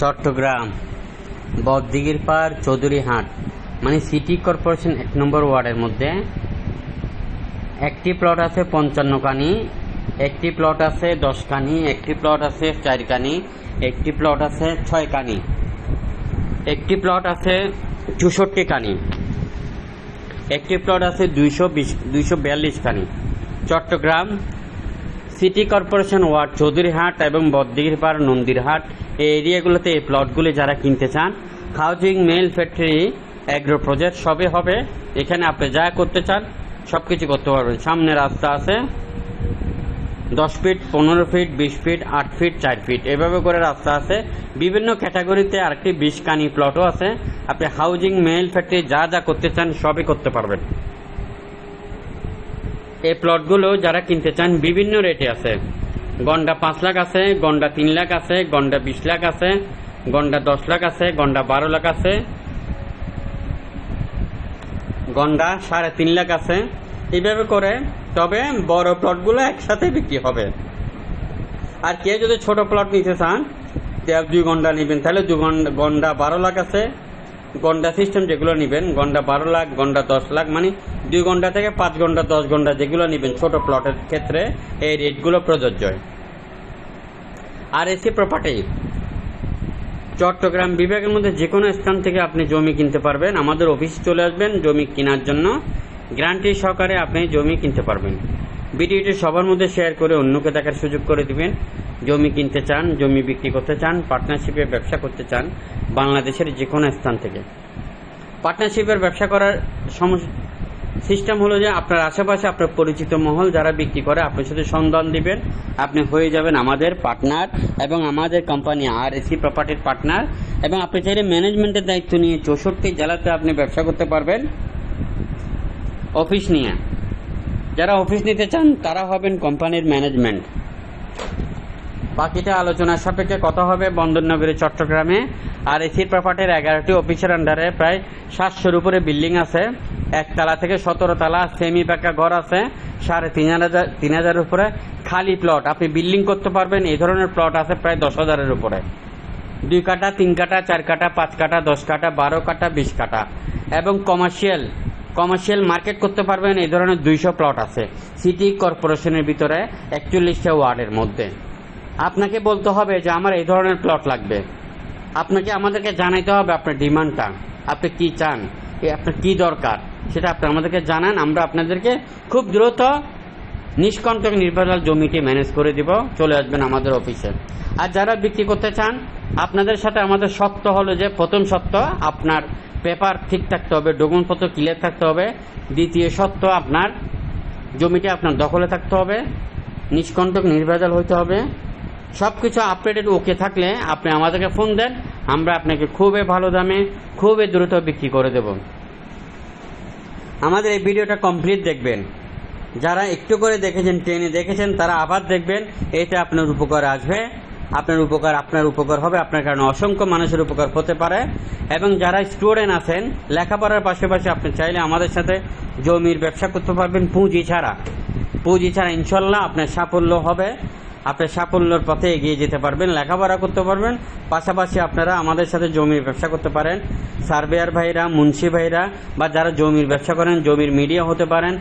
চট্টগ্রাম, বদদিঘির পাড় চৌধুরীহাট মানে city corporation এক নম্বর ওয়ার্ডের মধ্যে। একটি প্লট আছে পঞ্চান্ন কানি, একটি প্লট আছে দশ কানি, একটি প্লট আছে চার কানি, একটি প্লট আছে ছয় কানি। একটি প্লট আছে চৌষট্টি কানি, একটি প্লট আছে দুইশো বিশ, দুইশো বিয়াল্লিশ কানি। Chittagong city corporation ward Chowdhuryhat এবং বদ্দিঘির পাড় নন্দীরহাট। এই এরিয়াগুলোতে এই প্লটগুলি যারা কিনতে চান, housing, mail, factory agro project সবই হবে। এখানে আপনি যা করতে চান সব কিছু করতে পারবেন। সামনে রাস্তা আছে। দশ ফিট, পনেরো ফিট, বিশ ফিট, আট ফিট, চার ফিট। এভাবে করে রাস্তা আছে। বিভিন্ন ক্যাটাগরিতে আরেকটি বিশ কানি প্লটও আছে। আপনি হাউজিং, মেল, ফ্যাক্টরি যা যা করতে চান, সবই করতে পারবেন। এই প্লটগুলো যারা কিনতে চান, বিভিন্ন রেটে আছে। গন্ডা পাঁচ লাখ আছে, গন্ডা তিন লাখ আছে, গন্ডা বিশ লাখ আছে, গন্ডা দশ লাখ আছে, গন্ডা বারো লাখ আছে, গন্ডা সাড়ে তিন লাখ আছে। এইভাবে করে, তবে বড় প্লটগুলো একসাথে বিক্রি হবে। আর কেউ যদি ছোট প্লট নিতে চান দুই গন্ডা নেবেন, তাহলে দু গন্ডা বারো লাখ আছে গন্ডা সিস্টেম যেগুলো নেবেন, গন্ডা বারো লাখ, গন্ডা দশ লাখ মানে দুই ঘণ্টা থেকে পাঁচ ঘণ্টা দশ ঘণ্টা যেগুলো নেবেন ছোট প্লটের ক্ষেত্রে, এই রেটগুলো প্রযোজ্য। আর এসি প্রপার্টি চট্টগ্রাম বিভাগের মধ্যে যে কোনো স্থান থেকে আপনি জমি কিনতে পারবেন। আমাদের অফিসে চলে আসবেন জমি কেনার জন্য। গ্যারান্টি সহকারে আপনি জমি কিনতে পারবেন। ভিডিওটি সবার মধ্যে শেয়ার করে অন্যকে দেখার সুযোগ করে দিবেন। জমি কিনতে চান, জমি বিক্রি করতে চান, পার্টনারশিপে ব্যবসা করতে চান, বাংলাদেশের যে কোনো স্থান থেকে। পার্টনারশিপের ব্যবসা করার সিস্টেম হলো যে আপনার আশেপাশে আপনার পরিচিত মহল যারা বিক্রি করে, আপনার সাথে সন্ধান দিবেন। আপনি হয়ে যাবেন আমাদের পার্টনার এবং আমাদের কোম্পানি আর এসি প্রপার্টির পার্টনার এবং আপনি চাইলে ম্যানেজমেন্টের দায়িত্ব নিয়ে চৌষট্টি জেলাতে আপনি ব্যবসা করতে পারবেন। অফিস নিয়ে। যারা অফিস নিতে চান, তারা হবেন কোম্পানির ম্যানেজমেন্ট। বাকিটা আলোচনার সাপেক্ষে কথা হবে বন্দরনগরী চট্টগ্রামে। আর এসির প্রপার্টির এগারোটি অফিসের আন্ডারে প্রায় সাতশোর উপরে বিল্ডিং আছে। একতলা থেকে সতেরো তালা সেমি পাকা ঘর আছে। সাড়ে তিন হাজার, তিন হাজারের উপরে খালি প্লট আপনি বিল্ডিং করতে পারবেন, এই ধরনের প্লট আছে প্রায় দশ হাজারের উপরে। দুই কাটা, তিন কাটা, চার কাটা, পাঁচ কাটা, দশ কাটা, বারো কাটা, বিশ কাটা। এবং কমার্শিয়াল কমার্শিয়াল মার্কেট করতে পারবেন, এই ধরনের দুইশো প্লট আছে। সিটি কর্পোরেশনের ভিতরে একচল্লিশটা ওয়ার্ডের মধ্যে। আপনাকে বলতে হবে যে আমার এই ধরনের প্লট লাগবে। আপনাকে, আমাদেরকে জানাইতে হবে আপনার ডিমান্ডটা, আপনি কি চান আপনার কি দরকার, সেটা আপনি আমাদেরকে জানান, আমরা আপনাদেরকে খুব দ্রুত নিষ্কণ্টক নির্ভরশীল জমিটি ম্যানেজ করে দিব, চলে আসবেন আমাদের অফিসে আর যারা বিক্রি করতে চান, আপনাদের সাথে আমাদের সত্য হলো যে প্রথম সত্য আপনার পেপার ঠিক থাকতে হবে, ডকুমেন্টপত্র ক্লিয়ার থাকতে হবে। দ্বিতীয় সত্য আপনার, জমিটি আপনার দখলে থাকতে হবে, নিষ্কণ্টক নির্ভেজাল হইতে হবে। সব কিছু আপডেটেড ওকে থাকলে আপনি আমাদেরকে ফোন দেন, আমরা আপনাকে খুবই ভালো দামে, খুবই দ্রুত বিক্রি করে দেব। আমাদের এই ভিডিওটা কমপ্লিট দেখবেন। যারা একটু করে দেখেছেন ট্রেনে দেখেছেন, তারা আবার দেখবেন, এটা আপনার উপকার আসবে। আপনার উপকার আপনার উপকার হবে, আপনার কারণে অসংখ্য মানুষের উপকার হতে পারে। এবং যারা স্টুডেন্ট আছেন, লেখাপড়ার পাশাপাশি আপনি চাইলে আমাদের সাথে জমির ব্যবসা করতে পারবেন পুঁজি ছাড়া। পুঁজি ছাড়া ইনশাল্লাহ আপনার সাফল্য হবে। আপনার সাফল্যের পথে এগিয়ে যেতে পারবেন, লেখাপড়া করতে পারবেন। পাশাপাশি আপনারা আমাদের সাথে জমির ব্যবসা করতে পারেন। সার্ভেয়ার ভাইরা, মুন্সি ভাইরা, বা যারা জমির ব্যবসা করেন, জমির মিডিয়া হতে পারেন।